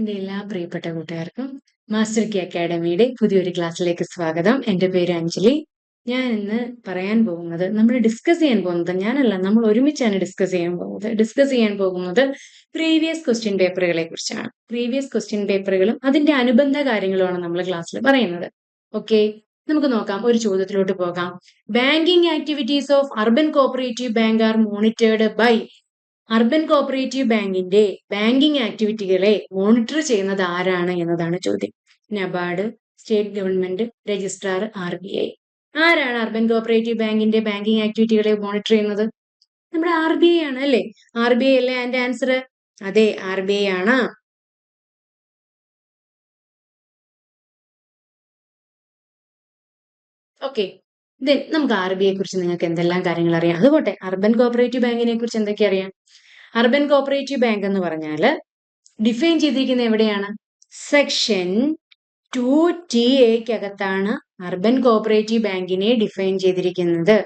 എന്റെ എല്ലാ പ്രിയപ്പെട്ട കൂട്ടുകാർക്കും മാസ്റ്റർ കി അക്കാഡമിയുടെ പുതിയൊരു ക്ലാസ്സിലേക്ക് സ്വാഗതം. എന്റെ പേര് അഞ്ജലി. ഞാൻ ഇന്ന് പറയാൻ പോകുന്നത് നമ്മൾ ഡിസ്കസ് ചെയ്യാൻ പോകുന്നത് ഞാനല്ല നമ്മൾ ഒരുമിച്ചാണ് ഡിസ്കസ് ചെയ്യാൻ പോകുന്നത്. ഡിസ്കസ് ചെയ്യാൻ പോകുന്നത് പ്രീവിയസ് ക്വസ്റ്റ്യൻ പേപ്പറുകളെ കുറിച്ചാണ്. പ്രീവിയസ് ക്വസ്റ്റ്യൻ പേപ്പറുകളും അതിന്റെ അനുബന്ധ കാര്യങ്ങളുമാണ് നമ്മൾ ക്ലാസ്സിൽ പറയുന്നത്. ഓക്കെ നമുക്ക് നോക്കാം ഒരു ചോദ്യത്തിലോട്ട് പോകാം. Banking activities of urban cooperative bank are monitored by urban cooperative ബാങ്കിന്റെ ബാങ്കിങ് ആക്ടിവിറ്റികളെ മോണിറ്റർ ചെയ്യുന്നത് ആരാണ് എന്നതാണ് ചോദ്യം. NABARD state government registrar R B I. ആരാണ് അർബൻ കോപ്പറേറ്റീവ് ബാങ്കിന്റെ ബാങ്കിങ് ആക്ടിവിറ്റികളെ മോണിറ്റർ ചെയ്യുന്നത്? നമ്മുടെ ആർ ബി ഐ ആണ് അല്ലേ? ആർ ബി ഐ അല്ലേ അതിന്റെ ആൻസർ അതെ ആർ ബി ഐ ആണ്. ഓക്കെ. ദെൻ നമുക്ക് ആർ ബി ഐയെ കുറിച്ച് നിങ്ങൾക്ക് എന്തെല്ലാം കാര്യങ്ങൾ അറിയാം? അതുപോട്ടെ അർബൻ കോപ്പറേറ്റീവ് ബാങ്കിനെ കുറിച്ച് എന്തൊക്കെ അറിയാം? അർബൻ കോപ്പറേറ്റീവ് ബാങ്ക് എന്ന് പറഞ്ഞാൽ ഡിഫൈൻ ചെയ്തിരിക്കുന്നത് എവിടെയാണ്? സെക്ഷൻ ടു ടി എക്കകത്താണ് അർബൻ കോപ്പറേറ്റീവ് ബാങ്കിനെ ഡിഫൈൻ ചെയ്തിരിക്കുന്നത്.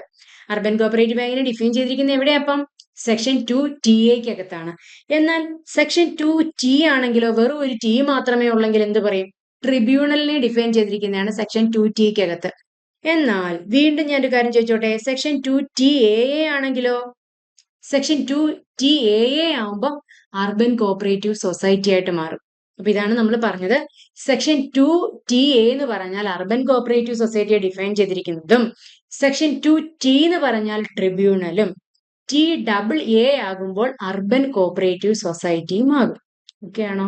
അർബൻ കോപ്പറേറ്റീവ് ബാങ്കിനെ ഡിഫൈൻ ചെയ്തിരിക്കുന്നത് എവിടെയാ അപ്പം? സെക്ഷൻ ടു ടി എക്കകത്താണ് എന്നാൽ സെക്ഷൻ ടു ടി ആണെങ്കിലോ വെറും ഒരു ടി മാത്രമേ ഉള്ളെങ്കിൽ എന്ത് പറയും? ട്രിബ്യൂണലിനെ ഡിഫൈൻ ചെയ്തിരിക്കുന്നതാണ് സെക്ഷൻ ടു ടിക്കകത്ത് എന്നാൽ വീണ്ടും ഞാൻ ഒരു കാര്യം ചോദിച്ചോട്ടെ? Section two T A A ആണെങ്കിലോ? Section two T A A ആവുമ്പോൾ അർബൻ കോപ്പറേറ്റീവ് സൊസൈറ്റി ആയിട്ട് മാറും. അപ്പൊ ഇതാണ് നമ്മൾ പറഞ്ഞത്. സെക്ഷൻ ടു ടി എ എന്ന് പറഞ്ഞാൽ അർബൻ കോപ്പറേറ്റീവ് സൊസൈറ്റിയെ ഡിഫൈൻ ചെയ്തിരിക്കുന്നതും സെക്ഷൻ ടു ടി എന്ന് പറഞ്ഞാൽ ട്രിബ്യൂണലും ടി ഡബിൾ എ ആകുമ്പോൾ അർബൻ കോപ്പറേറ്റീവ് സൊസൈറ്റിയും ആകും. ഓക്കെ ആണോ?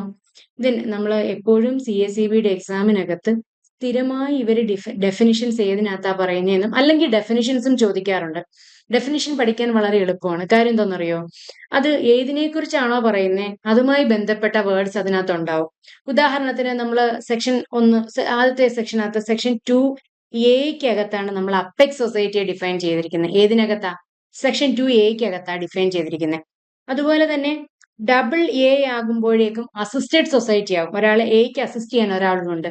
ഇതിന് നമ്മൾ എപ്പോഴും സി എസ് സി ബിയുടെ എക്സാമിനകത്ത് സ്ഥിരമായി ഇവർ ഡിഫ ഡെഫിനിഷൻസ് ഏതിനകത്താ പറയുന്നതെന്നും അല്ലെങ്കിൽ ഡെഫിനിഷൻസും ചോദിക്കാറുണ്ട്. ഡെഫിനിഷൻ പഠിക്കാൻ വളരെ എളുപ്പമാണ്. കാര്യം എന്താണെന്നറിയോ? അത് ഏതിനെക്കുറിച്ചാണോ പറയുന്നത് അതുമായി ബന്ധപ്പെട്ട വേർഡ്സ് അതിനകത്ത് ഉണ്ടാവും ഉദാഹരണത്തിന് നമ്മൾ സെക്ഷൻ ഒന്ന് ആദ്യത്തെ സെക്ഷനകത്ത് സെക്ഷൻ ടു എക്കകത്താണ് നമ്മൾ അപ്പെക് സൊസൈറ്റിയെ ഡിഫൈൻ ചെയ്തിരിക്കുന്നത്. ഏതിനകത്താ? സെക്ഷൻ ടു എക്കകത്താ ഡിഫൈൻ ചെയ്തിരിക്കുന്നത്. അതുപോലെ തന്നെ ഡബിൾ എ ആകുമ്പോഴേക്കും അസിസ്റ്റഡ് സൊസൈറ്റി ആകും ഒരാളെ എക്ക് അസിസ്റ്റ് ചെയ്യാൻ ഒരാളുണ്ട്.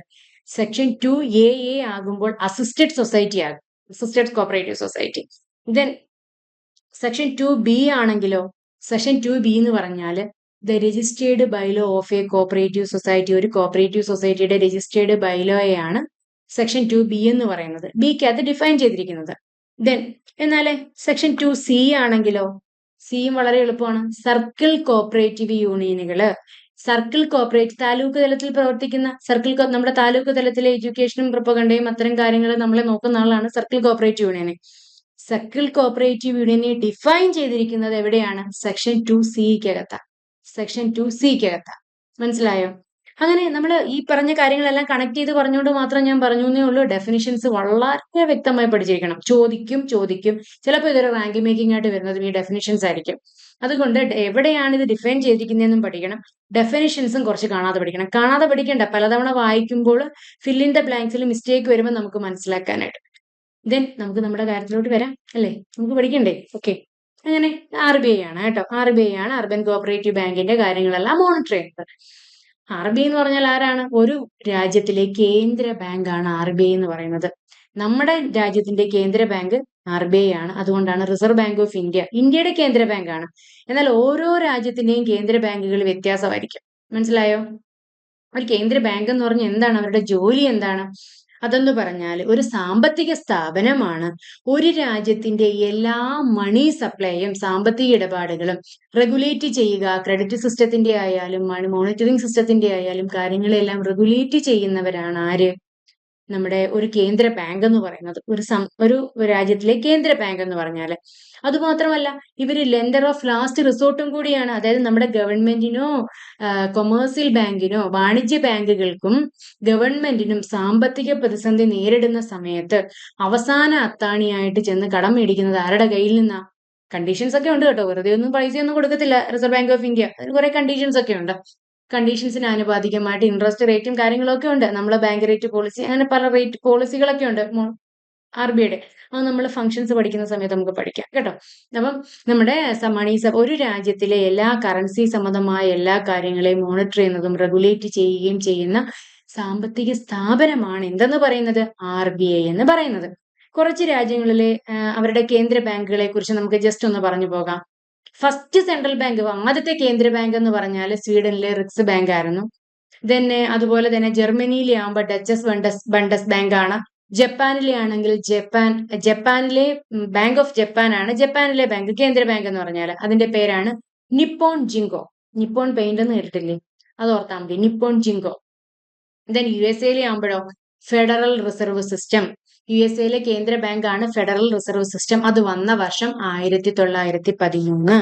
സെക്ഷൻ ടു എ എ ആകുമ്പോൾ അസിസ്റ്റഡ് സൊസൈറ്റി ആകും. Assisted cooperative society. Then section two B ആണെങ്കിലോ സെക്ഷൻ ടു ബി എന്ന് പറഞ്ഞാൽ the registered bylaw of a cooperative society. ഒരു കോപ്പറേറ്റീവ് സൊസൈറ്റിയുടെ രജിസ്റ്റേർഡ് ബൈലോയാണ് സെക്ഷൻ ടു ബി എന്ന് പറയുന്നത്. ബിക്ക് അത് ഡിഫൈൻ ചെയ്തിരിക്കുന്നത്. ദെൻ എന്നാൽ സെക്ഷൻ ടു സി ആണെങ്കിലോ സിയും വളരെ എളുപ്പമാണ്. സർക്കിൾ കോപ്പറേറ്റീവ് യൂണിയനുകൾ സർക്കിൾ കോപ്പറേറ്റ് താലൂക്ക് തലത്തിൽ പ്രവർത്തിക്കുന്ന സർക്കിൾ നമ്മുടെ താലൂക്ക് തലത്തിലെ എഡ്യൂക്കേഷനും പ്രൊപ്പകണ്ടയും അത്തരം കാര്യങ്ങൾ നമ്മളെ നോക്കുന്ന ആളാണ് സർക്കിൾ കോപ്പറേറ്റീവ് യൂണിയനെ. സർക്കിൾ കോപ്പറേറ്റീവ് യൂണിയനെ ഡിഫൈൻ ചെയ്തിരിക്കുന്നത് എവിടെയാണ്? സെക്ഷൻ ടു സിക്കകത്ത സെക്ഷൻ ടു സിക്കകത്ത മനസ്സിലായോ? അങ്ങനെ നമ്മൾ ഈ പറഞ്ഞ കാര്യങ്ങളെല്ലാം കണക്ട് ചെയ്ത് പറഞ്ഞുകൊണ്ട് മാത്രം ഞാൻ പറഞ്ഞു എന്നേ ഉള്ളൂ. ഡെഫിനിഷൻസ് വളരെ വ്യക്തമായി പഠിച്ചിരിക്കണം. ചോദിക്കും ചോദിക്കും. ചിലപ്പോൾ ഇതൊരു റാങ്ക് മേക്കിംഗ് ആയിട്ട് വരുന്നതും ഈ ഡെഫിനിഷൻസ് ആയിരിക്കും. അതുകൊണ്ട് എവിടെയാണ് ഇത് ഡിഫൈൻ ചെയ്തിരിക്കുന്നതെന്നും പഠിക്കണം. ഡെഫിനിഷൻസും കുറച്ച് കാണാതെ പഠിക്കണം. കാണാതെ പഠിക്കേണ്ട. പലതവണ വായിക്കുമ്പോൾ ഫില്ലിന്റെ ബ്ലാങ്ക്സിൽ മിസ്റ്റേക്ക് വരുമ്പോൾ നമുക്ക് മനസ്സിലാക്കാനായിട്ട്. ദെൻ നമുക്ക് നമ്മുടെ കാര്യത്തിലോട്ട് വരാം അല്ലേ? നമുക്ക് പഠിക്കണ്ടേ? ഓക്കെ അങ്ങനെ ആർ ബി ഐ ആണ് കേട്ടോ. ആർ ബി ഐ ആണ് അർബൻ കോപ്പറേറ്റീവ് ബാങ്കിന്റെ കാര്യങ്ങളെല്ലാം മോണിറ്റർ ചെയ്യുന്നത്. ആർ ബി എന്ന് പറഞ്ഞാൽ ആരാണ്? ഒരു രാജ്യത്തിലെ കേന്ദ്ര ബാങ്കാണ് ആർ ബി ഐ എന്ന് പറയുന്നത്. നമ്മുടെ രാജ്യത്തിന്റെ കേന്ദ്ര ബാങ്ക് ആർ ബി ഐ ആണ്. അതുകൊണ്ടാണ് റിസർവ് ബാങ്ക് ഓഫ് ഇന്ത്യ ഇന്ത്യയുടെ കേന്ദ്ര ബാങ്കാണ് എന്നാൽ ഓരോ രാജ്യത്തിന്റെയും കേന്ദ്ര ബാങ്കുകൾ വ്യത്യാസമായിരിക്കും. മനസ്സിലായോ? ഒരു കേന്ദ്ര ബാങ്ക് എന്ന് പറഞ്ഞാൽ എന്താണ്? അവരുടെ ജോലി എന്താണ്? അതെന്ന് പറഞ്ഞാൽ ഒരു സാമ്പത്തിക സ്ഥാപനമാണ്. ഒരു രാജ്യത്തിന്റെ എല്ലാ മണി സപ്ലൈയും സാമ്പത്തിക ഇടപാടുകളും റെഗുലേറ്റ് ചെയ്യുക. ക്രെഡിറ്റ് സിസ്റ്റത്തിന്റെ ആയാലും മോണിറ്ററിംഗ് സിസ്റ്റത്തിന്റെ ആയാലും കാര്യങ്ങളെല്ലാം റെഗുലേറ്റ് ചെയ്യുന്നവരാണ് ആര്? നമ്മുടെ ഒരു കേന്ദ്ര ബാങ്ക് എന്ന് പറയുന്നത് ഒരു സം ഒരു രാജ്യത്തിലെ കേന്ദ്ര ബാങ്ക് എന്ന് പറഞ്ഞാൽ അതുമാത്രമല്ല ഇവർ ലെൻഡർ ഓഫ് ലാസ്റ്റ് റിസോർട്ടും കൂടിയാണ്. അതായത് നമ്മുടെ ഗവൺമെന്റിനോ കൊമേഴ്സ്യൽ ബാങ്കിനോ വാണിജ്യ ബാങ്കുകൾക്കും ഗവൺമെന്റിനും സാമ്പത്തിക പ്രതിസന്ധി നേരിടുന്ന സമയത്ത് അവസാന അത്താണിയായിട്ട് ചെന്ന് കടം മേടിക്കുന്നത് ആരുടെ കയ്യിൽ നിന്നാ? കണ്ടീഷൻസ് ഒക്കെ ഉണ്ട് കേട്ടോ. വെറുതെ ഒന്നും പൈസയൊന്നും കൊടുക്കത്തില്ല റിസർവ് ബാങ്ക് ഓഫ് ഇന്ത്യ അതിന് കുറെ കണ്ടീഷൻസ് ഒക്കെ ഉണ്ട്. കണ്ടീഷൻസിന് ആനുപാതികമായിട്ട് ഇൻട്രസ്റ്റ് റേറ്റും കാര്യങ്ങളൊക്കെ ഉണ്ട്. നമ്മളെ ബാങ്ക് റേറ്റ് പോളിസി അങ്ങനെ പല റേറ്റ് പോളിസികളൊക്കെ ഉണ്ട്. ആർ ബി ഐയുടെ അത് നമ്മൾ ഫംഗ്ഷൻസ് പഠിക്കുന്ന സമയത്ത് നമുക്ക് പഠിക്കാം. കേട്ടോ? അപ്പം നമ്മുടെ മണി ഒരു രാജ്യത്തിലെ എല്ലാ കറൻസി സംബന്ധമായ എല്ലാ കാര്യങ്ങളെയും മോണിറ്റർ ചെയ്യുന്നതും റെഗുലേറ്റ് ചെയ്യുകയും ചെയ്യുന്ന സാമ്പത്തിക സ്ഥാപനമാണ് എന്തെന്ന് പറയുന്നത്? ആർ ബി ഐ എന്ന് പറയുന്നത്. കുറച്ച് രാജ്യങ്ങളിലെ അവരുടെ കേന്ദ്ര ബാങ്കുകളെ കുറിച്ച് നമുക്ക് ജസ്റ്റ് ഒന്ന് പറഞ്ഞു പോകാം. ഫസ്റ്റ് സെൻട്രൽ ബാങ്ക് ആദ്യത്തെ കേന്ദ്ര ബാങ്ക് എന്ന് പറഞ്ഞാൽ സ്വീഡനിലെ റിക്സ് ബാങ്ക് ആയിരുന്നു. തന്നെ അതുപോലെ തന്നെ ജർമ്മനിയിലെ ആകുമ്പോൾ ഡച്ചസ് ബണ്ടസ് ബണ്ടസ് ബാങ്ക് ആണ്. ജപ്പാനിലെ ആണെങ്കിൽ ജപ്പാൻ ജപ്പാനിലെ ബാങ്ക് ഓഫ് ജപ്പാൻ ആണ്. ജപ്പാനിലെ ബാങ്ക് കേന്ദ്ര ബാങ്ക് എന്ന് പറഞ്ഞാൽ അതിന്റെ പേരാണ് നിപ്പോൺ ജിങ്കോ. നിപ്പോൺ പെയിന്റ് എന്ന് കേട്ടിട്ടില്ലേ അത് ഓർത്താൽ മതി. Nippon Ginko. Then U S എയിലെ ആകുമ്പോഴോ federal reserve system U S എയിലെ കേന്ദ്ര ബാങ്ക് ആണ് ഫെഡറൽ റിസർവ് സിസ്റ്റം. അത് വന്ന വർഷം ആയിരത്തി തൊള്ളായിരത്തി പതിമൂന്ന്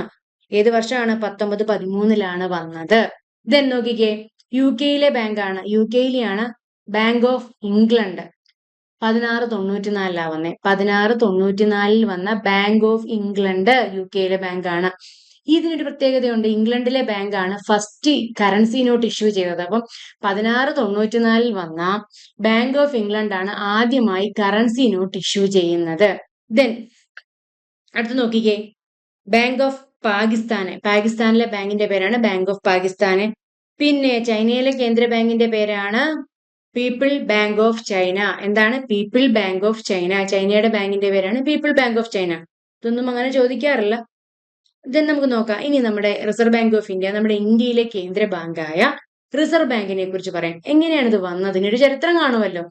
ഏത് വർഷമാണ്? പത്തൊമ്പത് പതിമൂന്നിലാണ് വന്നത്. ദെൻ നോക്കിക്കേ യു കെയിലെ ബാങ്കാണ്. യു കെയിലെയാണ് ബാങ്ക് ഓഫ് ഇംഗ്ലണ്ട്. പതിനാറ് തൊണ്ണൂറ്റിനാലിലാണ് വന്നത് പതിനാറ് തൊണ്ണൂറ്റിനാലിൽ വന്ന ബാങ്ക് ഓഫ് ഇംഗ്ലണ്ട് യു കെയിലെ ബാങ്കാണ്. ഇതിനൊരു പ്രത്യേകതയുണ്ട്. ഇംഗ്ലണ്ടിലെ ബാങ്കാണ് ഫസ്റ്റ് കറൻസി നോട്ട് ഇഷ്യൂ ചെയ്തത്. അപ്പം പതിനാറ് തൊണ്ണൂറ്റിനാലിൽ വന്ന ബാങ്ക് ഓഫ് ഇംഗ്ലണ്ട് ആണ് ആദ്യമായി കറൻസി നോട്ട് ഇഷ്യൂ ചെയ്യുന്നത്. ദെൻ അടുത്ത് നോക്കിക്കേ. ബാങ്ക് ഓഫ് പാകിസ്ഥാന്. പാകിസ്ഥാനിലെ ബാങ്കിന്റെ പേരാണ് ബാങ്ക് ഓഫ് പാകിസ്ഥാന്. പിന്നെ ചൈനയിലെ കേന്ദ്ര ബാങ്കിന്റെ പേരാണ് പീപ്പിൾ ബാങ്ക് ഓഫ് ചൈന. എന്താണ്? People Bank of China. ചൈനയുടെ ബാങ്കിന്റെ പേരാണ് പീപ്പിൾ ബാങ്ക് ഓഫ് ചൈന. ഇതൊന്നും അങ്ങനെ ചോദിക്കാറില്ല. ദെൻ നമുക്ക് നോക്കാം. ഇനി നമ്മുടെ റിസർവ് ബാങ്ക് ഓഫ് ഇന്ത്യ നമ്മുടെ ഇന്ത്യയിലെ കേന്ദ്ര ബാങ്കായ റിസർവ് ബാങ്കിനെ കുറിച്ച് പറയാം. എങ്ങനെയാണ് ഇത് വന്നത്? ഇതിനൊരു ചരിത്രം കാണുമല്ലോ.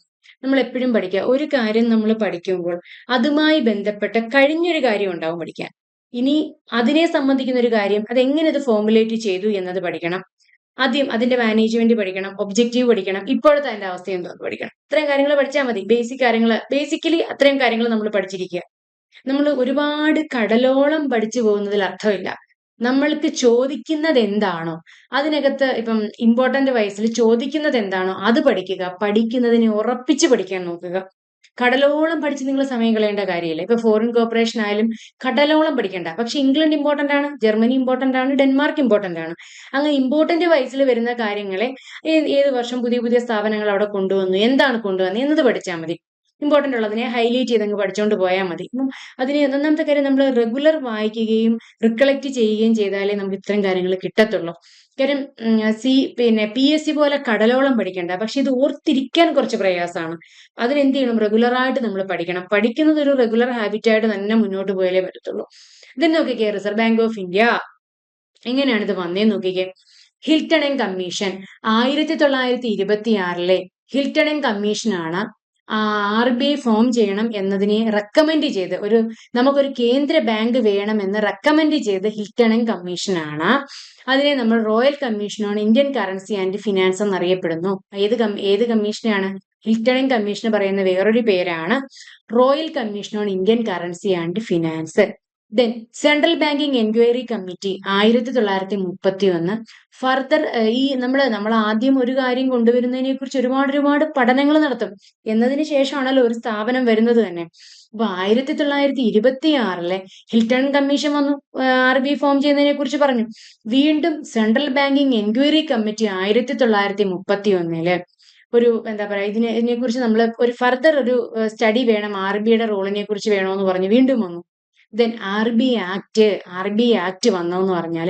നമ്മൾ എപ്പോഴും പഠിക്കുക. ഒരു കാര്യം നമ്മൾ പഠിക്കുമ്പോൾ അതുമായി ബന്ധപ്പെട്ട കഴിഞ്ഞൊരു കാര്യം ഉണ്ടാവും പഠിക്കാൻ. ഇനി അതിനെ സംബന്ധിക്കുന്ന ഒരു കാര്യം അത് എങ്ങനെ ഇത് ഫോർമുലേറ്റ് ചെയ്തു എന്നത് പഠിക്കണം. ആദ്യം അതിന്റെ മാനേജ്മെന്റ് പഠിക്കണം. ഒബ്ജക്റ്റീവ് പഠിക്കണം. ഇപ്പോഴത്തെ അതിന്റെ അവസ്ഥ എന്തോ പഠിക്കണം. ഇത്രയും കാര്യങ്ങൾ പഠിച്ചാൽ മതി. ബേസിക് കാര്യങ്ങൾ ബേസിക്കലി അത്രയും കാര്യങ്ങൾ നമ്മൾ പഠിച്ചിരിക്കുക. നമ്മൾ ഒരുപാട് കടലോളം പഠിച്ചു പോകുന്നതിൽ അർത്ഥമില്ല. നമ്മൾക്ക് ചോദിക്കുന്നത് എന്താണോ അതിനകത്ത് ഇപ്പം ഇമ്പോർട്ടന്റ് വയസ്സിൽ ചോദിക്കുന്നത് എന്താണോ അത് പഠിക്കുക പഠിക്കുന്നതിനെ ഉറപ്പിച്ച് പഠിക്കാൻ നോക്കുക. കടലോളം പഠിച്ച് നിങ്ങൾ സമയം കളയേണ്ട കാര്യമില്ല. ഇപ്പൊ ഫോറിൻ കോർപ്പറേഷൻ ആയാലും കടലോളം പഠിക്കേണ്ട. പക്ഷെ ഇംഗ്ലണ്ട് ഇമ്പോർട്ടന്റ് ആണ് ജർമ്മനി ഇമ്പോർട്ടന്റ് ആണ് ഡെൻമാർക്ക് ഇമ്പോർട്ടന്റ് ആണ്. അങ്ങനെ ഇമ്പോർട്ടന്റ് വയസ്സിൽ വരുന്ന കാര്യങ്ങളെ ഏത് വർഷം പുതിയ പുതിയ സ്ഥാപനങ്ങൾ അവിടെ കൊണ്ടുവന്നു എന്താണ് കൊണ്ടുവന്നത് എന്നത് പഠിച്ചാൽ മതി. ഇമ്പോർട്ടന്റ് ഉള്ളതിനെ ഹൈലൈറ്റ് ചെയ്തങ്ങ് പഠിച്ചുകൊണ്ട് പോയാൽ മതി. അപ്പം അതിന് ഒന്നാമത്തെ കാര്യം നമ്മൾ റെഗുലർ വായിക്കുകയും റിക്കളക്ട് ചെയ്യുകയും ചെയ്താലേ നമുക്ക് ഇത്തരം കാര്യങ്ങൾ കിട്ടത്തുള്ളൂ. കാര്യം സി പിന്നെ പി എസ് സി പോലെ കടലോളം പഠിക്കേണ്ട. പക്ഷെ ഇത് ഓർത്തിരിക്കാൻ കുറച്ച് പ്രയാസമാണ്. അതിനെന്ത് ചെയ്യണം? റെഗുലറായിട്ട് നമ്മൾ പഠിക്കണം. പഠിക്കുന്നത് ഒരു റെഗുലർ ഹാബിറ്റായിട്ട് തന്നെ മുന്നോട്ട് പോയാലേ പറ്റത്തുള്ളൂ. ഇത് നോക്കിക്കേ റിസർവ് ബാങ്ക് ഓഫ് ഇന്ത്യ എങ്ങനെയാണ് ഇത് വന്നേ നോക്കിക്കേ ഹിൽട്ടൺ കമ്മീഷൻ ആയിരത്തി തൊള്ളായിരത്തി ഇരുപത്തി ആറിലെ ഹിൽട്ടൺ കമ്മീഷനാണ് ആർ ബി ഐ ഫോം ചെയ്യണം എന്നതിനെ റെക്കമെൻഡ് ചെയ്ത് ഒരു നമുക്കൊരു കേന്ദ്ര ബാങ്ക് വേണമെന്ന് റെക്കമെൻഡ് ചെയ്ത് ഹിൽട്ടൺ കമ്മീഷനാണ് അതിനെ നമ്മൾ റോയൽ കമ്മീഷനാണ് ഇന്ത്യൻ കറൻസി ആൻഡ് ഫിനാൻസ് എന്നറിയപ്പെടുന്നു. ഏത് ഏത് കമ്മീഷനാണ് ഹിൽട്ടൺ കമ്മീഷൻ പറയുന്ന വേറൊരു പേരാണ്. Royal Commission on Indian Currency and Finance then Central Banking Enquiry Committee ആയിരത്തി തൊള്ളായിരത്തി മുപ്പത്തി ഒന്ന് ഫർദർ ഈ നമ്മൾ നമ്മൾ ആദ്യം ഒരു കാര്യം കൊണ്ടുവരുന്നതിനെ കുറിച്ച് ഒരുപാട് ഒരുപാട് പഠനങ്ങൾ നടത്തും. എന്നതിന് ശേഷമാണല്ലോ ഒരു സ്ഥാപനം വരുന്നത് തന്നെ. അപ്പൊ ആയിരത്തി തൊള്ളായിരത്തി ഇരുപത്തി ആറിലെ ഹിൽട്ടൺ കമ്മീഷൻ വന്നു ആർ ബി ഫോം ചെയ്യുന്നതിനെ കുറിച്ച് പറഞ്ഞു. വീണ്ടും സെൻട്രൽ ബാങ്കിങ് എൻക്വയറി കമ്മിറ്റി ആയിരത്തി തൊള്ളായിരത്തി മുപ്പത്തി ഒന്നിൽ ഒരു എന്താ പറയാ ഇതിനെ ഇതിനെ കുറിച്ച് നമ്മൾ ഒരു ഫർദർ ഒരു സ്റ്റഡി വേണം ആർ ബിയുടെ റോളിനെ കുറിച്ച് വേണമെന്ന് പറഞ്ഞു. വീണ്ടും വന്നു. Then R B act R B act വന്നതെന്ന് പറഞ്ഞാൽ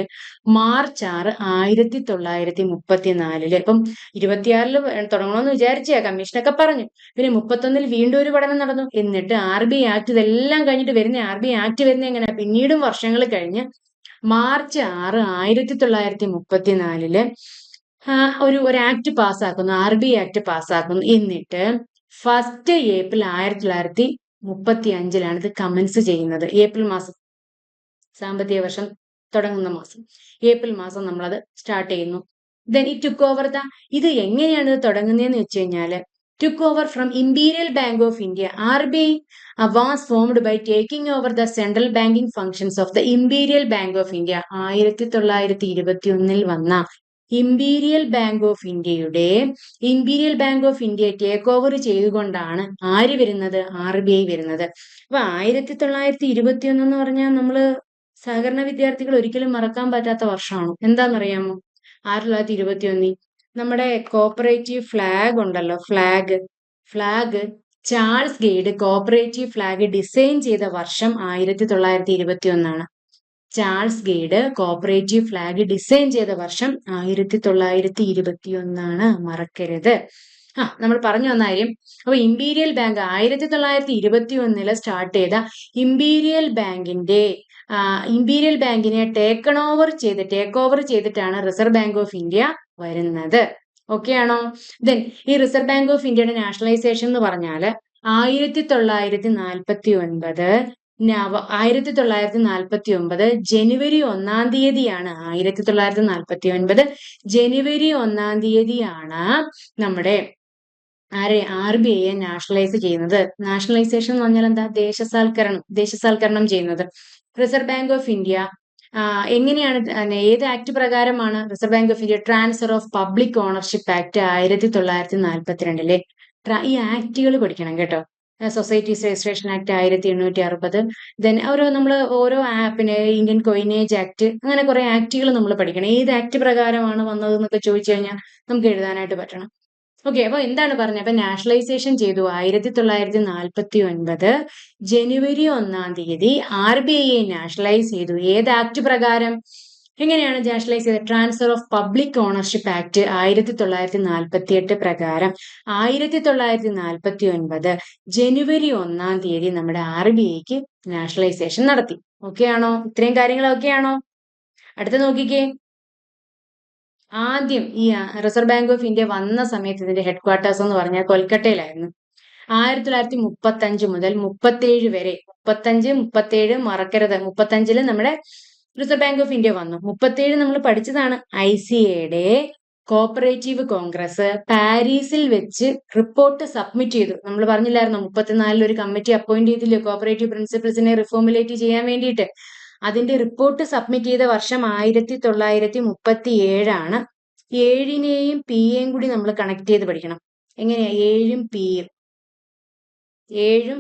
മാർച്ച് ആറ് ആയിരത്തി തൊള്ളായിരത്തി മുപ്പത്തിനാലിൽ ഇപ്പം ഇരുപത്തിയാറിൽ തുടങ്ങണമെന്ന് വിചാരിച്ചാ കമ്മീഷനൊക്കെ പറഞ്ഞു. പിന്നെ മുപ്പത്തൊന്നിൽ വീണ്ടും ഒരു പഠനം നടന്നു. എന്നിട്ട് ആർ ബി ആക്ട് ഇതെല്ലാം കഴിഞ്ഞിട്ട് വരുന്ന ആർ ബി ആക്ട് വരുന്ന എങ്ങനെ പിന്നീടും വർഷങ്ങൾ കഴിഞ്ഞ് മാർച്ച് ആറ് ആയിരത്തി തൊള്ളായിരത്തി മുപ്പത്തിനാലിൽ ഒരു ഒരു ആക്ട് പാസ്സാക്കുന്നു. ആർ ബി ആക്ട് പാസ്സാക്കുന്നു. എന്നിട്ട് ഫസ്റ്റ് ഏപ്രിൽ ആയിരത്തി തൊള്ളായിരത്തി മുപ്പത്തി അഞ്ചിലാണ് ഇത് കമൻസ് ചെയ്യുന്നത്. ഏപ്രിൽ മാസം സാമ്പത്തിക വർഷം തുടങ്ങുന്ന മാസം. ഏപ്രിൽ മാസം നമ്മളത് സ്റ്റാർട്ട് ചെയ്യുന്നു. ദെൻ ഈ ടുക്ക് ഓവർ ദ ഇത് എങ്ങനെയാണ് ഇത് തുടങ്ങുന്നതെന്ന് വെച്ച് കഴിഞ്ഞാൽ took over from imperial bank of India R B I was formed by taking over the central banking functions of the imperial bank of India ആയിരത്തി തൊള്ളായിരത്തി ഇരുപത്തി ഒന്നിൽ വന്ന ഇമ്പീരിയൽ ബാങ്ക് ഓഫ് ഇന്ത്യയുടെ imperial bank of India take over ചെയ്തുകൊണ്ടാണ് ആര് വരുന്നത്? R B I വരുന്നത്. അപ്പൊ ആയിരത്തി തൊള്ളായിരത്തി ഇരുപത്തി ഒന്ന് എന്ന് പറഞ്ഞാൽ നമ്മൾ സഹകരണ വിദ്യാർത്ഥികൾ ഒരിക്കലും മറക്കാൻ പറ്റാത്ത വർഷമാണ്. എന്താണെന്നറിയാമോ? ആയിരത്തി തൊള്ളായിരത്തി ഇരുപത്തി ഒന്നിൽ നമ്മുടെ കോപ്പറേറ്റീവ് ഫ്ലാഗ് ഉണ്ടല്ലോ flag flag Charles Gide cooperative flag design ചെയ്ത വർഷം ആയിരത്തി തൊള്ളായിരത്തി ഇരുപത്തി ഒന്നാണ് Charles Gide cooperative flag design ചെയ്ത വർഷം ആയിരത്തി തൊള്ളായിരത്തി ഇരുപത്തി ഒന്നാണ് മറക്കരുത്. ആ നമ്മൾ പറഞ്ഞു വന്ന കാര്യം അപ്പൊ ഇമ്പീരിയൽ ബാങ്ക് ആയിരത്തി തൊള്ളായിരത്തി ഇരുപത്തി ഒന്നിൽ സ്റ്റാർട്ട് ചെയ്ത ഇമ്പീരിയൽ ബാങ്കിന്റെ ഇമ്പീരിയൽ ബാങ്കിനെ ടേക്കൺ ഓവർ ചെയ്ത് ടേക്ക് ഓവർ ചെയ്തിട്ടാണ് റിസർവ് ബാങ്ക് ഓഫ് ഇന്ത്യ വരുന്നത്. ഓക്കെ ആണോ? ദെൻ ഈ റിസർവ് ബാങ്ക് ഓഫ് ഇന്ത്യയുടെ നാഷണലൈസേഷൻ എന്ന് പറഞ്ഞാൽ ആയിരത്തി തൊള്ളായിരത്തി നാൽപ്പത്തി ഒൻപത് നവ ആയിരത്തി തൊള്ളായിരത്തി നാൽപ്പത്തി ഒമ്പത് ജനുവരി ഒന്നാം തീയതിയാണ് ആയിരത്തി തൊള്ളായിരത്തി നാൽപ്പത്തി ഒൻപത് ജനുവരി ഒന്നാം തീയതിയാണ് നമ്മുടെ ആരെ ആർ ബി ഐയെ നാഷണലൈസ് ചെയ്യുന്നത്. നാഷണലൈസേഷൻ എന്ന് പറഞ്ഞാൽ എന്താ? ദേശസാൽക്കരണം ദേശസാൽക്കരണം ചെയ്യുന്നത്. Reserve bank of India. എങ്ങനെയാണ് ഏത് ആക്ട് പ്രകാരമാണ് reserve bank of India transfer of public ownership act ആയിരത്തി തൊള്ളായിരത്തി നാൽപ്പത്തിരണ്ടിലെ ഈ ആക്ടുകൾ പഠിക്കണം കേട്ടോ. സൊസൈറ്റീസ് രജിസ്ട്രേഷൻ ആക്ട് ആയിരത്തി എണ്ണൂറ്റി അറുപത് ദെൻ ഓരോ നമ്മൾ ഓരോ ആപ്പിന് ഇന്ത്യൻ കൊയിനേജ് ആക്ട് അങ്ങനെ കുറെ ആക്ടുകൾ നമ്മൾ പഠിക്കണം. ഏത് ആക്ട് പ്രകാരമാണ് വന്നത് എന്നൊക്കെ ചോദിച്ചു കഴിഞ്ഞാൽ നമുക്ക് എഴുതാനായിട്ട് പറ്റണം. ഓക്കെ അപ്പൊ എന്താണ് പറഞ്ഞത്? അപ്പൊ നാഷണലൈസേഷൻ ചെയ്തു ആയിരത്തി തൊള്ളായിരത്തി നാൽപ്പത്തി ഒൻപത് ജനുവരി ഒന്നാം തീയതി ആർ ബി ഐ നാഷണലൈസ് ചെയ്തു. ഏത് ആക്ട് പ്രകാരം? എങ്ങനെയാണ് നാഷണലൈസ് ചെയ്തത്? Transfer of public ownership act ആയിരത്തി തൊള്ളായിരത്തി നാൽപ്പത്തി എട്ട് പ്രകാരം ആയിരത്തി തൊള്ളായിരത്തി നാൽപ്പത്തി ഒൻപത് ജനുവരി ഒന്നാം തീയതി നമ്മുടെ ആർ ബി ഐക്ക് നാഷണലൈസേഷൻ നടത്തി. ഓക്കെ ആണോ? ഇത്രയും കാര്യങ്ങൾ ഓക്കെ ആണോ? അടുത്ത നോക്കിക്കേ. ആദ്യം ഈ റിസർവ് ബാങ്ക് ഓഫ് ഇന്ത്യ വന്ന സമയത്ത് ഇതിന്റെ ഹെഡ് ക്വാർട്ടേഴ്സ് എന്ന് പറഞ്ഞാൽ കൊൽക്കട്ടയിലായിരുന്നു. ആയിരത്തി തൊള്ളായിരത്തി മുപ്പത്തി അഞ്ച് മുതൽ മുപ്പത്തേഴ് വരെ മുപ്പത്തഞ്ച് മുപ്പത്തേഴ് മറക്കരുത്. മുപ്പത്തഞ്ചിൽ നമ്മുടെ റിസർവ് ബാങ്ക് ഓഫ് ഇന്ത്യ വന്നു. മുപ്പത്തേഴ് നമ്മൾ പഠിച്ചതാണ്. ഐ സി എയുടെ കോപ്പറേറ്റീവ് കോൺഗ്രസ് പാരീസിൽ വെച്ച് റിപ്പോർട്ട് സബ്മിറ്റ് ചെയ്തു. നമ്മൾ പറഞ്ഞില്ലായിരുന്നു? മുപ്പത്തിനാലിൽ ഒരു കമ്മിറ്റി അപ്പോയിന്റ് ചെയ്തില്ലേ? കോപ്പറേറ്റീവ് പ്രിൻസിപ്പിൾസിനെ റിഫോമുലേറ്റ് ചെയ്യാൻ വേണ്ടിയിട്ട്. അതിന്റെ റിപ്പോർട്ട് സബ്മിറ്റ് ചെയ്ത വർഷം ആയിരത്തി തൊള്ളായിരത്തി മുപ്പത്തി ഏഴാണ് ഏഴിനെയും പിയെയും കൂടി നമ്മൾ കണക്ട് ചെയ്ത് പഠിക്കണം. എങ്ങനെയാ? ഏഴും പിയും. ഏഴും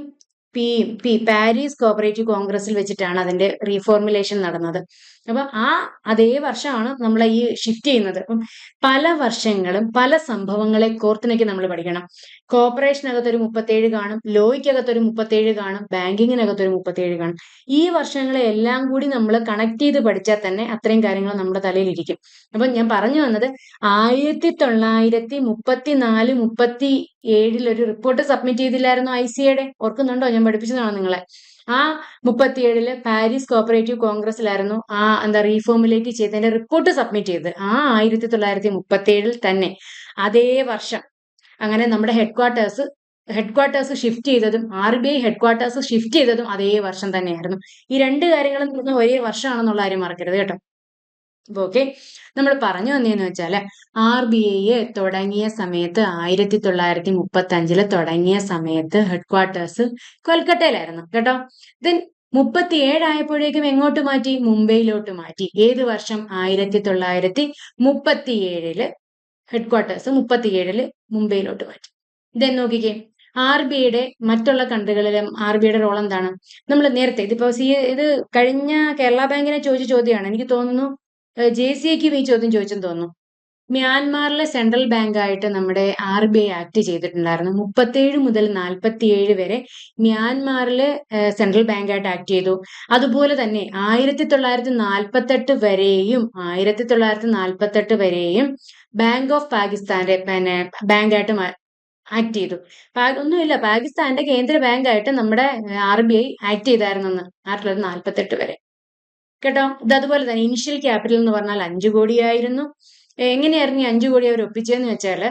പി പി പാരീസ് കോപ്പറേറ്റീവ് കോൺഗ്രസിൽ വെച്ചിട്ടാണ് അതിന്റെ റീഫോർമുലേഷൻ നടന്നത്. അപ്പൊ ആ അതേ വർഷമാണ് നമ്മൾ ഈ ഷിഫ്റ്റ് ചെയ്യുന്നത്. അപ്പം പല വർഷങ്ങളും പല സംഭവങ്ങളെ കോർത്തിണക്കി നമ്മൾ പഠിക്കണം. കോർപ്പറേഷനകത്ത് ഒരു മുപ്പത്തേഴ് കാണും ലോയ്ക്കകത്ത് ഒരു മുപ്പത്തേഴ് കാണും ബാങ്കിങ്ങിനകത്ത് ഒരു മുപ്പത്തേഴ് കാണും. ഈ വർഷങ്ങളെ എല്ലാം കൂടി നമ്മൾ കണക്ട് ചെയ്ത് പഠിച്ചാൽ തന്നെ അത്രയും കാര്യങ്ങൾ നമ്മുടെ തലയിൽ ഇരിക്കും. അപ്പൊ ഞാൻ പറഞ്ഞു വന്നത് ആയിരത്തി തൊള്ളായിരത്തി മുപ്പത്തി നാല് മുപ്പത്തി ഏഴിൽ ഒരു റിപ്പോർട്ട് സബ്മിറ്റ് ചെയ്തില്ലായിരുന്നു ഐ സിയുടെ ഓർക്കുന്നുണ്ടോ? ഞാൻ പഠിപ്പിച്ചതാണോ നിങ്ങളെ. ആ മുപ്പത്തിയേഴിൽ പാരീസ് കോപ്പറേറ്റീവ് കോൺഗ്രസിലായിരുന്നു ആ എന്താ റീഫോമിലേക്ക് ചെയ്തതിന്റെ റിപ്പോർട്ട് സബ്മിറ്റ് ചെയ്തത്. ആ ആയിരത്തി തൊള്ളായിരത്തി മുപ്പത്തി ഏഴിൽ തന്നെ. അതേ വർഷം അങ്ങനെ നമ്മുടെ headquarters headquarters shift ചെയ്തതും R B I headquarters shift ചെയ്തതും അതേ വർഷം തന്നെയായിരുന്നു. ഈ രണ്ട് കാര്യങ്ങളും ഒരേ വർഷമാണെന്നുള്ള കാര്യം മറക്കരുത് കേട്ടോ. ഓക്കെ നമ്മൾ പറഞ്ഞു വന്നതെന്ന് വെച്ചാൽ ആർ ബി ഐ തുടങ്ങിയ സമയത്ത് ആയിരത്തി തൊള്ളായിരത്തി മുപ്പത്തി അഞ്ചിൽ തുടങ്ങിയ സമയത്ത് ഹെഡ് ക്വാർട്ടേഴ്സ് കൊൽക്കട്ടയിലായിരുന്നു. കേട്ടോ? ദെൻ മുപ്പത്തി ഏഴായപ്പോഴേക്കും എങ്ങോട്ട് മാറ്റി? മുംബൈയിലോട്ട് മാറ്റി. ഏത് വർഷം? ആയിരത്തി തൊള്ളായിരത്തി മുപ്പത്തി ഏഴിൽ ഹെഡ് ക്വാർട്ടേഴ്സ് മുപ്പത്തി ഏഴിൽ മുംബൈയിലോട്ട് മാറ്റി. ദെൻ നോക്കിക്കേ. ആർ ബി ഐയുടെ മറ്റുള്ള കൺട്രികളിലും ആർ ബി ഐയുടെ റോൾ എന്താണ്? നമ്മൾ നേരത്തെ ഇതിപ്പോ സി ഇത് കഴിഞ്ഞ കേരള ബാങ്കിനെ ചോദിച്ച ചോദ്യമാണ്. എനിക്ക് തോന്നുന്നു ജെ സി എക്കും ഈ ചോദ്യം ചോദിച്ചെന്ന് തോന്നുന്നു. മ്യാൻമാറിലെ സെൻട്രൽ ബാങ്ക് ആയിട്ട് നമ്മുടെ ആർ ബി ഐ ആക്ട് ചെയ്തിട്ടുണ്ടായിരുന്നു. മുപ്പത്തേഴ് മുതൽ നാൽപ്പത്തിയേഴ് വരെ മ്യാൻമാറിൽ സെൻട്രൽ ബാങ്ക് ആയിട്ട് ആക്ട് ചെയ്തു. അതുപോലെ തന്നെ ആയിരത്തി തൊള്ളായിരത്തി നാൽപ്പത്തെട്ട് വരെയും ആയിരത്തി തൊള്ളായിരത്തി നാൽപ്പത്തെട്ട് വരെയും ബാങ്ക് ഓഫ് പാകിസ്ഥാന്റെ പിന്നെ ബാങ്കായിട്ട് ആക്ട് ചെയ്തു. ഒന്നുമില്ല. പാകിസ്ഥാന്റെ കേന്ദ്ര ബാങ്ക് ആയിട്ട് നമ്മുടെ ആർ ബി ഐ ആക്ട് ചെയ്തായിരുന്നു ആയിരത്തി തൊള്ളായിരത്തി നാൽപ്പത്തെട്ട് വരെ. കേട്ടോ? ഇത് അതുപോലെ തന്നെ ഇനിഷ്യൽ ക്യാപിറ്റൽ എന്ന് പറഞ്ഞാൽ അഞ്ചു കോടിയായിരുന്നു. എങ്ങനെയായിരുന്നു ഈ അഞ്ചു കോടി അവർ ഒപ്പിച്ചതെന്ന് വെച്ചാൽ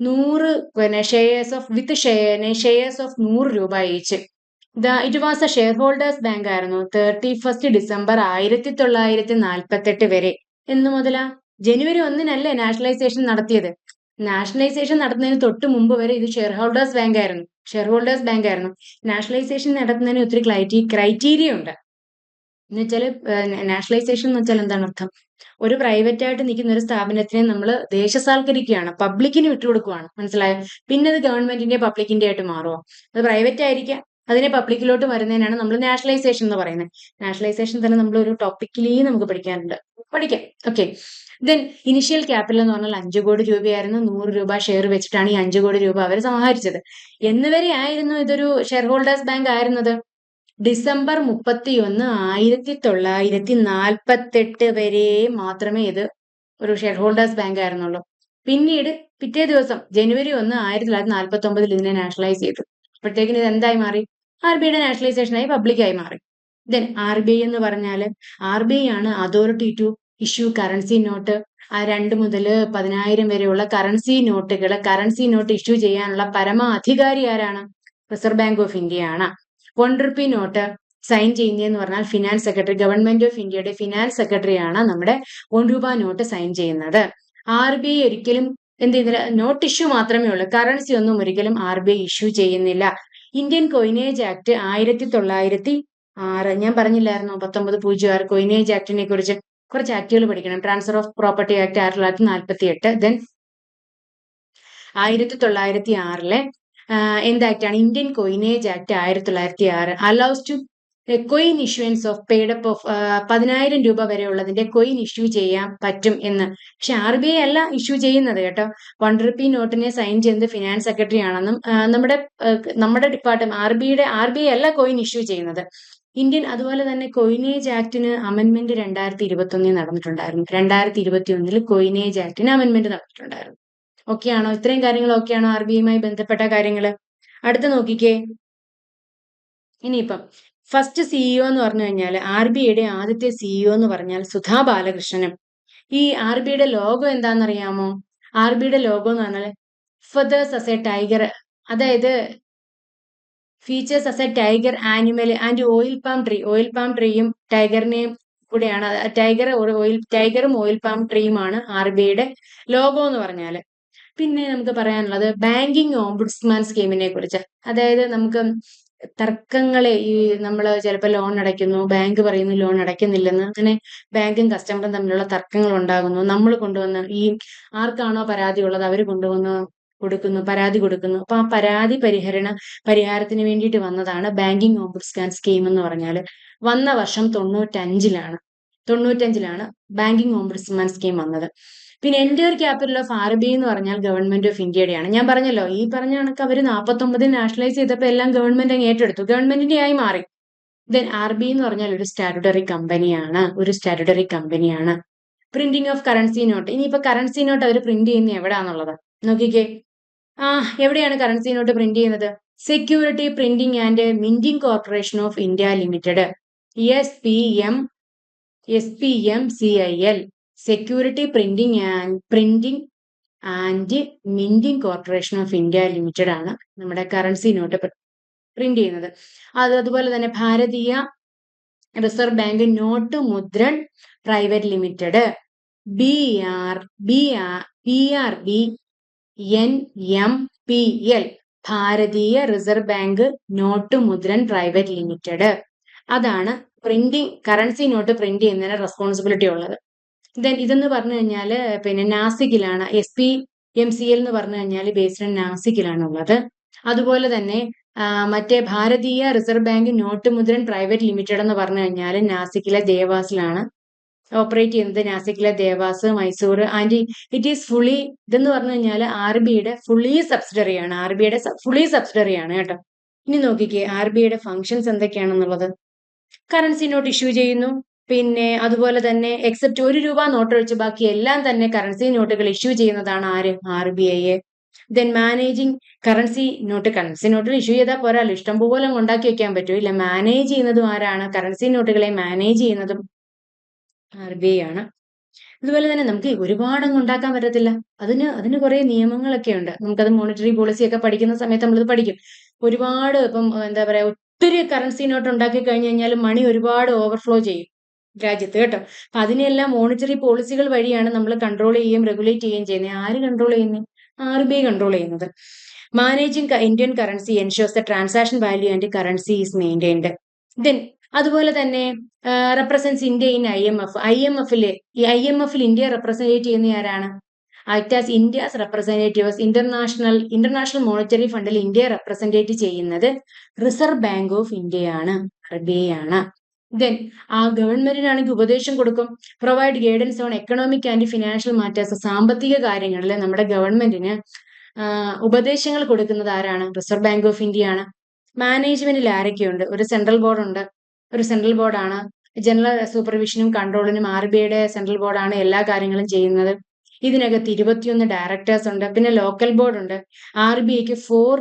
നൂറ് പിന്നെ shares of with share shares of നൂറ് രൂപ അയച്ച്. The it was a shareholders bank ആയിരുന്നു. തേർട്ടി ഫസ്റ്റ് ഡിസംബർ ആയിരത്തി തൊള്ളായിരത്തി നാൽപ്പത്തെട്ട് വരെ. എന്ന് മുതലാ ജനുവരി ഒന്നിനല്ലേ നാഷണലൈസേഷൻ നടത്തിയത്? നാഷണലൈസേഷൻ നടത്തുന്നതിന് തൊട്ട് മുമ്പ് വരെ ഇത് ഷെയർ ഹോൾഡേഴ്സ് ബാങ്ക് ആയിരുന്നു. ഷെയർ ഹോൾഡേഴ്സ് ബാങ്ക് ആയിരുന്നു. നാഷണലൈസേഷൻ നടത്തുന്നതിന് ഒത്തിരി ക്രൈറ്റീരിയ ഉണ്ട്. എന്ന് നാഷണലൈസേഷൻ എന്ന് വെച്ചാൽ എന്താണ് അർത്ഥം? ഒരു പ്രൈവറ്റ് ആയിട്ട് നിൽക്കുന്ന ഒരു സ്ഥാപനത്തിനെ നമ്മൾ ദേശസാൽക്കരിക്കുകയാണ്. പബ്ലിക്കിന് വിട്ടുകൊടുക്കുകയാണ് മനസ്സിലായോ? പിന്നെ അത് ഗവൺമെന്റിന്റെ പബ്ലിക്കിന്റെ ആയിട്ട് മാറുമോ അത് പ്രൈവറ്റ് ആയിരിക്കാം. അതിനെ പബ്ലിക്കിലോട്ട് വരുന്നതിനാണ് നമ്മൾ നാഷണലൈസേഷൻ എന്ന് പറയുന്നത്. നാഷണലൈസേഷൻ തന്നെ നമ്മൾ ഒരു ടോപ്പിക്കലി നമുക്ക് പഠിക്കാനുണ്ട് പഠിക്കാം. ഓക്കെ. ദെൻ ഇനിഷ്യൽ ക്യാപിറ്റൽ എന്ന് പറഞ്ഞാൽ അഞ്ചു കോടി രൂപയായിരുന്നു. നൂറ് രൂപ ഷെയർ വെച്ചിട്ടാണ് ഈ അഞ്ചു കോടി രൂപ അവർ സമാഹരിച്ചത്. എന്നുവരെ ആയിരുന്നു ഇതൊരു ഷെയർ ഹോൾഡേഴ്സ് ബാങ്ക് ആയിരുന്നത്. ഡിസംബർ മുപ്പത്തിയൊന്ന് ആയിരത്തി തൊള്ളായിരത്തി നാൽപ്പത്തെട്ട് വരെ മാത്രമേ ഇത് ഒരു ഷെയർ ഹോൾഡേഴ്സ് ബാങ്ക് ആയിരുന്നുള്ളൂ പിന്നീട് പിറ്റേ ദിവസം ജനുവരി ഒന്ന് ആയിരത്തി തൊള്ളായിരത്തി നാൽപ്പത്തി ഒമ്പതിൽ ഇതിനെ നാഷണലൈസ് ചെയ്തു. അപ്പോഴത്തേക്കിന് ഇത് എന്തായി മാറി? ആർ ബി ഐയുടെ നാഷണലൈസേഷനായി പബ്ലിക്കായി മാറി. ദെൻ ആർ ബി ഐ എന്ന് പറഞ്ഞാൽ ആർ ബി ഐ ആണ് authority to issue currency note. ആ രണ്ട് മുതൽ പതിനായിരം വരെയുള്ള കറൻസി നോട്ടുകൾ കറൻസി നോട്ട് ഇഷ്യൂ ചെയ്യാനുള്ള പരമാധികാരി ആരാണ്? റിസർവ് ബാങ്ക് ഓഫ് ഇന്ത്യ ആണ് വൺ റുപ്പി നോട്ട് സൈൻ ചെയ്യുന്നതെന്ന് പറഞ്ഞാൽ ഫിനാൻസ് സെക്രട്ടറി ഗവൺമെന്റ് ഓഫ് ഇന്ത്യയുടെ ഫിനാൻസ് സെക്രട്ടറി ആണ് നമ്മുടെ വൺ രൂപ നോട്ട് സൈൻ ചെയ്യുന്നത്. ആർ ബി ഐ ഒരിക്കലും എന്ത് ചെയ്യുന്നില്ല നോട്ട് ഇഷ്യൂ മാത്രമേ ഉള്ളൂ. കറൻസി ഒന്നും ഒരിക്കലും ആർ ബി ഐ ഇഷ്യൂ ചെയ്യുന്നില്ല. ഇന്ത്യൻ കൊയിനേജ് ആക്ട് ആയിരത്തി തൊള്ളായിരത്തി ആറ് ഞാൻ പറഞ്ഞില്ലായിരുന്നു? പത്തൊമ്പത് പൂജ്യം ആറ് കൊയിനേജ് ആക്ടിനെ കുറിച്ച് കുറച്ച് ആക്ടുകൾ പഠിക്കണം. ട്രാൻസ്ഫർ ഓഫ് പ്രോപ്പർട്ടി ആക്ട് ആയിരത്തി തൊള്ളായിരത്തി നാൽപ്പത്തി എട്ട് ദെൻ ആയിരത്തി തൊള്ളായിരത്തി ആറിലെ എന്ത് ആക്ടാണ് ഇന്ത്യൻ കോയിനേജ് ആക്ട് ആയിരത്തി തൊള്ളായിരത്തി ആറ് allows to coin issuance of paid up of പതിനായിരം രൂപ വരെ ഉള്ളതിന്റെ കൊയിൻ ഇഷ്യൂ ചെയ്യാൻ പറ്റും എന്ന്. പക്ഷെ ആർ ബി ഐ അല്ല ഇഷ്യൂ ചെയ്യുന്നത് കേട്ടോ. വൺ റുപ്പി നോട്ടിനെ സൈൻ ചെയ്യുന്നത് ഫിനാൻസ് സെക്രട്ടറി ആണെന്നും നമ്മുടെ നമ്മുടെ ഡിപ്പാർട്ട്മെന്റ് ആർ ബി ഐയുടെ ആർ ബി ഐ അല്ല കോയിൻ ഇഷ്യൂ ചെയ്യുന്നത്. ഇന്ത്യൻ അതുപോലെ തന്നെ കൊയിനേജ് ആക്ടിന് അമെന്റ്മെന്റ് രണ്ടായിരത്തി ഇരുപത്തി ഒന്നിൽ നടന്നിട്ടുണ്ടായിരുന്നു. രണ്ടായിരത്തി ഇരുപത്തി ഒന്നിൽ കൊയിനേജ് ആക്ടിന് അമെന്റ്മെന്റ് നടന്നിട്ടുണ്ടായിരുന്നു. ഓക്കെ ആണോ ഇത്രയും ആണോ ആർ ബി ഐയുമായി ബന്ധപ്പെട്ട കാര്യങ്ങൾ? അടുത്ത് നോക്കിക്കേ. ഇനിയിപ്പം ഫസ്റ്റ് സിഇഒ എന്ന് പറഞ്ഞു കഴിഞ്ഞാൽ ആർ ബി ഐയുടെ ആദ്യത്തെ സിഇഒ എന്ന് പറഞ്ഞാൽ സുധാ ബാലകൃഷ്ണനും. ഈ ആർ ബി ഐയുടെ ലോഗോ എന്താണെന്നറിയാമോ? ആർ ബിയുടെ ലോഗോ എന്ന് പറഞ്ഞാൽ ഫദേഴ്സ് അസ് എ ടൈഗർ അതായത് features as a tiger animal and oil palm tree oil palm ട്രീയും ടൈഗറിനെയും കൂടെയാണ്. ടൈഗർ ഓയിൽ ടൈഗറും ഓയിൽ പാം ട്രീയുമാണ് ആർ ബി ഐയുടെ ലോഗോ എന്ന് പറഞ്ഞാൽ പിന്നെ നമുക്ക് പറയാനുള്ളത് ബാങ്കിങ് ഓംബുഡ്സ്മാൻ സ്കീമിനെ കുറിച്ച്. അതായത് നമുക്ക് തർക്കങ്ങളെ ഈ നമ്മൾ ചിലപ്പോൾ ലോൺ അടയ്ക്കുന്നു ബാങ്ക് പറയുന്നു ലോൺ അടയ്ക്കുന്നില്ലെന്ന് അങ്ങനെ ബാങ്കും കസ്റ്റമറും തമ്മിലുള്ള തർക്കങ്ങൾ ഉണ്ടാകുന്നു. നമ്മൾ കൊണ്ടുവന്ന് ഈ ആർക്കാണോ പരാതി ഉള്ളത് അവർ കൊണ്ടുവന്ന് കൊടുക്കുന്നു പരാതി കൊടുക്കുന്നു. അപ്പൊ ആ പരാതി പരിഹരണ പരിഹാരത്തിന് വേണ്ടിയിട്ട് വന്നതാണ് ബാങ്കിങ് ഓംബുഡ്സ്മാൻ സ്കീം എന്ന് പറഞ്ഞാൽ വന്ന വർഷം തൊണ്ണൂറ്റഞ്ചിലാണ് തൊണ്ണൂറ്റഞ്ചിലാണ് ബാങ്കിങ് ഓംബുഡ്സ്മാൻ സ്കീം വന്നത്. പിന്നെ ഒരു ക്യാപിറ്റൽ ഓഫ് ആർ ബി എന്ന് പറഞ്ഞാൽ ഗവൺമെന്റ് ഓഫ് ഇന്ത്യയുടെയാണ് ഞാൻ പറഞ്ഞല്ലോ ഈ പറഞ്ഞ കണക്ക് അവർ നാൽപ്പത്തൊമ്പതിൽ നാഷണലൈസ് ചെയ്തപ്പോൾ എല്ലാം ഗവൺമെന്റ് അങ്ങ് ഏറ്റെടുത്തു. ഗവൺമെന്റിന്റെ ആയി മാറി. ദെൻ ആർ ബി എന്ന് പറഞ്ഞാൽ ഒരു സ്റ്റാറ്റുട്ടറി കമ്പനിയാണ് ഒരു സ്റ്റാറ്റുട്ടറി കമ്പനിയാണ് പ്രിന്റിംഗ് ഓഫ് കറൻസി നോട്ട് ഇനിയിപ്പോ കറൻസി നോട്ട് അവർ പ്രിന്റ് ചെയ്യുന്നത് എവിടെയാണെന്നുള്ളത് നോക്കിക്കേ. ആ എവിടെയാണ് കറൻസി നോട്ട് പ്രിന്റ് ചെയ്യുന്നത്? Security printing and minting corporation of India limited S P M S P M C I L security printing and printing and minting corporation of India limited ആണ് നമ്മുടെ currency note print ചെയ്യുന്നത്. അത് അതുപോലെ തന്നെ Bharatiya reserve bank note Mudran private limited B R B R P R B N M P L Bharatiya reserve bank note Mudran private limited അതാണ് printing currency note print ചെയ്യുന്നതിന് responsibility ഉള്ളത്. Then ഇതെന്ന് പറഞ്ഞു കഴിഞ്ഞാൽ പിന്നെ നാസിക്കിലാണ് S P M C L എന്ന് പറഞ്ഞു കഴിഞ്ഞാൽ ബേസ്ഡ് നാസിക്കിലാണ് ഉള്ളത് അതുപോലെ തന്നെ മറ്റേ Bharatiya reserve bank note Mudran private limited എന്ന് പറഞ്ഞു കഴിഞ്ഞാൽ നാസിക്കിലെ ദേവാസിലാണ്. ഓപ്പറേറ്റ് ചെയ്യുന്നത് നാസിക്കിലെ Dewas Mysore. And it is fully ഇതെന്ന് പറഞ്ഞു കഴിഞ്ഞാൽ ആർ ബിയുടെ ഫുള്ളി സബ്സിഡറി ആണ്. ആർ ബിയുടെ ഫുള്ളി സബ്സിഡറി ആണ് കേട്ടോ. ഇനി നോക്കിക്കേ ആർ ബിയുടെ ഫങ്ഷൻസ് എന്തൊക്കെയാണെന്നുള്ളത്. കറൻസി നോട്ട് ഇഷ്യൂ ചെയ്യുന്നു. പിന്നെ അതുപോലെ തന്നെ എക്സെപ്റ്റ് ഒരു രൂപ നോട്ട് ഒഴിച്ച് ബാക്കി എല്ലാം തന്നെ കറൻസി നോട്ടുകൾ ഇഷ്യൂ ചെയ്യുന്നതാണ് ആര്? R B I then managing currency note currency നോട്ടുകൾ ഇഷ്യൂ ചെയ്താൽ പോരാല്ലോ. ഇഷ്ടംപോലെ ഉണ്ടാക്കി വെക്കാൻ പറ്റൂ. ഇല്ല മാനേജ് ചെയ്യുന്നതും ആരാണ്? കറൻസി നോട്ടുകളെ മാനേജ് ചെയ്യുന്നതും ആർ ബി ഐ ആണ്. അതുപോലെ തന്നെ നമുക്ക് ഒരുപാട് അങ്ങ് ഉണ്ടാക്കാൻ പറ്റത്തില്ല. അതിന് അതിന് കുറെ നിയമങ്ങളൊക്കെ ഉണ്ട്. നമുക്കത് മോണിറ്ററി പോളിസി ഒക്കെ പഠിക്കുന്ന സമയത്ത് നമ്മളിത് പഠിക്കും. ഒരുപാട് ഇപ്പം എന്താ പറയാ ഒത്തിരി കറൻസി നോട്ട് ഉണ്ടാക്കി കഴിഞ്ഞു കഴിഞ്ഞാൽ മണി ഒരുപാട് ഓവർഫ്ലോ ചെയ്യും. രാജ്യത്ത് കേട്ടോ. അപ്പൊ അതിനെല്ലാം മോണിറ്ററി പോളിസികൾ വഴിയാണ് നമ്മൾ കൺട്രോൾ ചെയ്യുകയും റെഗുലേറ്റ് ചെയ്യുകയും ചെയ്യുന്നത്. ആര് കൺട്രോൾ ചെയ്യുന്നത് ആർ ബി ഐ കൺട്രോൾ ചെയ്യുന്നത് managing Indian currency ensures the transaction value and currency is maintained then അതുപോലെ തന്നെ represents India in I M F I M എഫിൽ ഈ ഐ എം എഫിൽ ഇന്ത്യ റെപ്രസെന്റേറ്റ് ചെയ്യുന്ന ആരാണ്? Act as India's representatives international international monetary ഫണ്ടിൽ India represent ചെയ്യുന്നത് reserve bank of ഇന്ത്യയാണ് ആർ ബി ഐ ആണ്. ദെൻ ആ ഗവൺമെന്റിനാണെങ്കിൽ ഉപദേശം കൊടുക്കും. Provide guidance on economic and financial matters സാമ്പത്തിക കാര്യങ്ങളിൽ നമ്മുടെ ഗവൺമെന്റിന് ഉപദേശങ്ങൾ കൊടുക്കുന്നത് ആരാണ്? റിസർവ് ബാങ്ക് ഓഫ് ഇന്ത്യ ആണ്. മാനേജ്മെന്റിൽ ആരൊക്കെയുണ്ട്? ഒരു സെൻട്രൽ ബോർഡ് ഉണ്ട്. ഒരു സെൻട്രൽ ബോർഡാണ് ജനറൽ സൂപ്പർവിഷനും കൺട്രോളിനും ആർ ബി ഐയുടെ സെൻട്രൽ ബോർഡാണ് എല്ലാ കാര്യങ്ങളും ചെയ്യുന്നത്. ഇതിനകത്ത് ഇരുപത്തിയൊന്ന് ഡയറക്ടേഴ്സ് ഉണ്ട്. പിന്നെ ലോക്കൽ ബോർഡ് ഉണ്ട്. ആർ ബി ഐക്ക് ഫോർ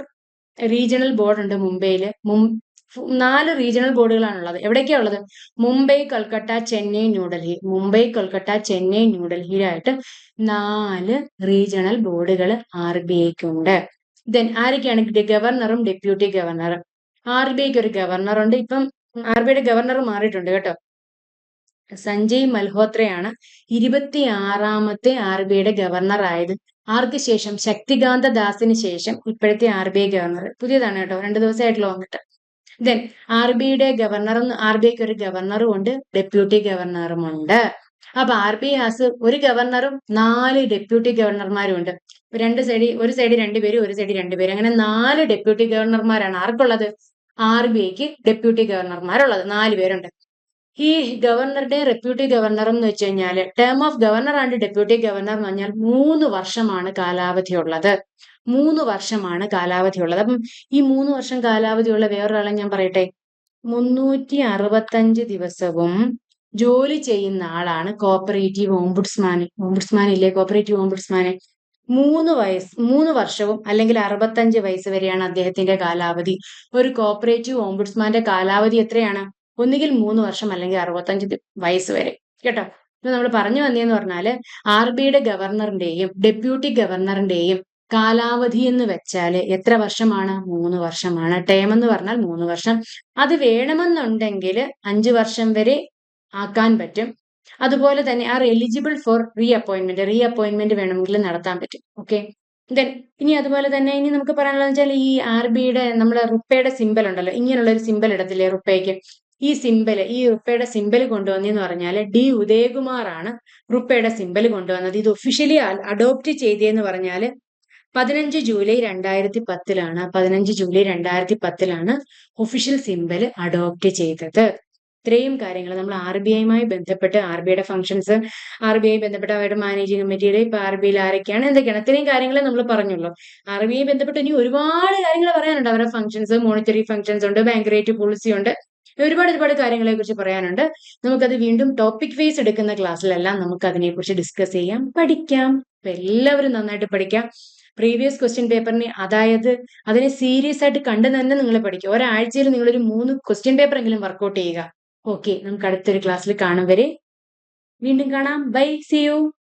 റീജിയണൽ ബോർഡ് ഉണ്ട് മുംബൈയിൽ നാല് റീജിയണൽ ബോർഡുകളാണുള്ളത്. എവിടേക്കാ ഉള്ളത് മുംബൈ കൊൽക്കട്ട ചെന്നൈ ന്യൂഡൽഹി മുംബൈ കൊൽക്കട്ട ചെന്നൈ ന്യൂഡൽഹിയിലായിട്ട് നാല് റീജിയണൽ ബോർഡുകൾ ആർ ബി ഐക്ക് ഉണ്ട് ദെൻ ആരൊക്കെയാണ് ഗവർണറും ഡെപ്യൂട്ടി ഗവർണറും ആർ ബി ഐക്ക് ഒരു ഗവർണറുണ്ട്. ഇപ്പം ആർ ബി ഐയുടെ ഗവർണർ മാറിയിട്ടുണ്ട് കേട്ടോ. സഞ്ജയ് മൽഹോത്രയാണ് ഇരുപത്തി ആറാമത്തെ ആർ ബി ഐയുടെ ഗവർണർ ആയത്. ആർക്ക് ശേഷം? ശക്തികാന്ത ദാസിന് ശേഷം ഇപ്പോഴത്തെ ആർ ബി ഐ ഗവർണർ. പുതിയതാണ് കേട്ടോ. രണ്ട് ദിവസമായിട്ടുള്ള വന്നിട്ട്. ദെൻ ആർ ബി ഐയുടെ ഗവർണറും ആർ ബി ഐക്ക് ഒരു ഗവർണറും ഉണ്ട് ഡെപ്യൂട്ടി ഗവർണറും ഉണ്ട്. അപ്പൊ ആർ ബി ഹാസ് ഒരു ഗവർണറും നാല് ഡെപ്യൂട്ടി ഗവർണർമാരും ഉണ്ട്. രണ്ട് സൈഡ് ഒരു സൈഡിൽ രണ്ടുപേര് ഒരു സൈഡിൽ രണ്ടുപേര് അങ്ങനെ നാല് ഡെപ്യൂട്ടി ഗവർണർമാരാണ് ആർക്കുള്ളത്? ആർ ബി ഐക്ക് ഡെപ്യൂട്ടി ഗവർണർമാരുള്ളത് നാല് പേരുണ്ട്. ഈ ഗവർണറുടെ ഡെപ്യൂട്ടി ഗവർണർ എന്ന് വെച്ച് കഴിഞ്ഞാൽ term of governor and deputy governor എന്ന് പറഞ്ഞാൽ മൂന്ന് വർഷമാണ് കാലാവധി ഉള്ളത് മൂന്ന് വർഷമാണ് കാലാവധി ഉള്ളത് അപ്പം ഈ മൂന്ന് വർഷം കാലാവധിയുള്ള വേറൊരാളെ ഞാൻ പറയട്ടെ. മുന്നൂറ്റി അറുപത്തഞ്ച് ദിവസവും ജോലി ചെയ്യുന്ന ആളാണ് കോപ്പറേറ്റീവ് ഓംബുഡ്സ്മാൻ ഓംബുഡ്സ്മാൻ ഇല്ലേ? കോപ്പറേറ്റീവ് ഓംബുഡ്സ്മാന് മൂന്ന് വയസ്സ് മൂന്ന് വർഷവും അല്ലെങ്കിൽ അറുപത്തഞ്ച് വയസ്സ് വരെയാണ് അദ്ദേഹത്തിന്റെ കാലാവധി. ഒരു കോപ്പറേറ്റീവ് ഓംബുഡ്സ്മാന്റെ കാലാവധി എത്രയാണ്? ഒന്നുകിൽ മൂന്ന് വർഷം അല്ലെങ്കിൽ അറുപത്തഞ്ച് വയസ്സ് വരെ. കേട്ടോ? ഇപ്പൊ നമ്മൾ പറഞ്ഞു വന്നേന്ന് പറഞ്ഞാൽ ആർ ബിയുടെ ഗവർണറിന്റെയും ഡെപ്യൂട്ടി ഗവർണറിന്റെയും കാലാവധി എന്ന് വെച്ചാൽ എത്ര വർഷമാണ്? മൂന്ന് വർഷമാണ്. ടേം എന്ന് പറഞ്ഞാൽ മൂന്ന് വർഷം. അത് വേണമെന്നുണ്ടെങ്കിൽ അഞ്ച് വർഷം വരെ ആക്കാൻ പറ്റും. അതുപോലെ തന്നെ are eligible for reappointment reappointment വേണമെങ്കിൽ നടത്താൻ പറ്റും. ഓക്കെ? ദെൻ ഇനി അതുപോലെ തന്നെ ഇനി നമുക്ക് പറയാനുള്ളത് വെച്ചാൽ ഈ ആർ ബിയുടെ നമ്മുടെ റുപ്പയുടെ സിമ്പൽ ഉണ്ടല്ലോ. ഇങ്ങനെയുള്ള ഒരു സിമ്പൽ ഇടത്തില്ലേ റുപ്പയ്ക്ക്? ഈ സിമ്പൽ ഈ റുപ്പയുടെ സിമ്പൽ കൊണ്ടുവന്നെന്ന് പറഞ്ഞാൽ ഡി ഉദയകുമാർ ആണ് റുപ്പയുടെ സിമ്പൽ കൊണ്ടുവന്നത്. ഇത് ഒഫീഷ്യലി അഡോപ്റ്റ് ചെയ്തതെന്ന് പറഞ്ഞാൽ പതിനഞ്ച് ജൂലൈ രണ്ടായിരത്തി പത്തിലാണ് പതിനഞ്ച് ജൂലൈ രണ്ടായിരത്തി പത്തിലാണ് ഒഫീഷ്യൽ സിംബൽ അഡോപ്റ്റ് ചെയ്തത്. ഇത്രയും കാര്യങ്ങൾ നമ്മൾ ആർ ബി ഐയുമായി ബന്ധപ്പെട്ട് ആർ ബി ഐയുടെ ഫംഗ്ഷൻസ് ആർ ബി ഐ ബന്ധപ്പെട്ട് അവരുടെ മാനേജിംഗ് കമ്മിറ്റിയിൽ ഇപ്പൊ ആർ ബി ഐയിൽ ആരൊക്കെയാണ് എന്തൊക്കെയാണ് ഇത്രയും കാര്യങ്ങൾ നമ്മൾ പറഞ്ഞുള്ളൂ ആർ ബി ഐ ബന്ധപ്പെട്ട് ഇനി ഒരുപാട് കാര്യങ്ങൾ പറയാനുണ്ട്. അവരുടെ ഫംഗ്ഷൻസ് മോണിറ്ററി ഫംഗ്ഷൻസ് ഉണ്ട് ബാങ്ക് റേറ്റ് പോളിസി ഉണ്ട്. ഒരുപാട് ഒരുപാട് കാര്യങ്ങളെ കുറിച്ച് പറയാനുണ്ട്. നമുക്കത് വീണ്ടും ടോപ്പിക് വൈസ് എടുക്കുന്ന ക്ലാസ്സിലെല്ലാം നമുക്ക് അതിനെക്കുറിച്ച് ഡിസ്കസ് ചെയ്യാം പഠിക്കാം. എല്ലാവരും നന്നായിട്ട് പഠിക്കാം. പ്രീവിയസ് ക്വസ്റ്റ്യൻ പേപ്പറിനെ അതായത് അതിനെ സീരിയസ് ആയിട്ട് കണ്ടു തന്നെ നിങ്ങൾ പഠിക്കുക. ഒരാഴ്ചയിൽ നിങ്ങളൊരു മൂന്ന് ക്വസ്റ്റ്യൻ പേപ്പർ എങ്കിലും വർക്കൗട്ട് ചെയ്യുക. ഓക്കെ നമുക്ക് അടുത്തൊരു ക്ലാസ്സിൽ കാണും വരെ. വീണ്ടും കാണാം. By C U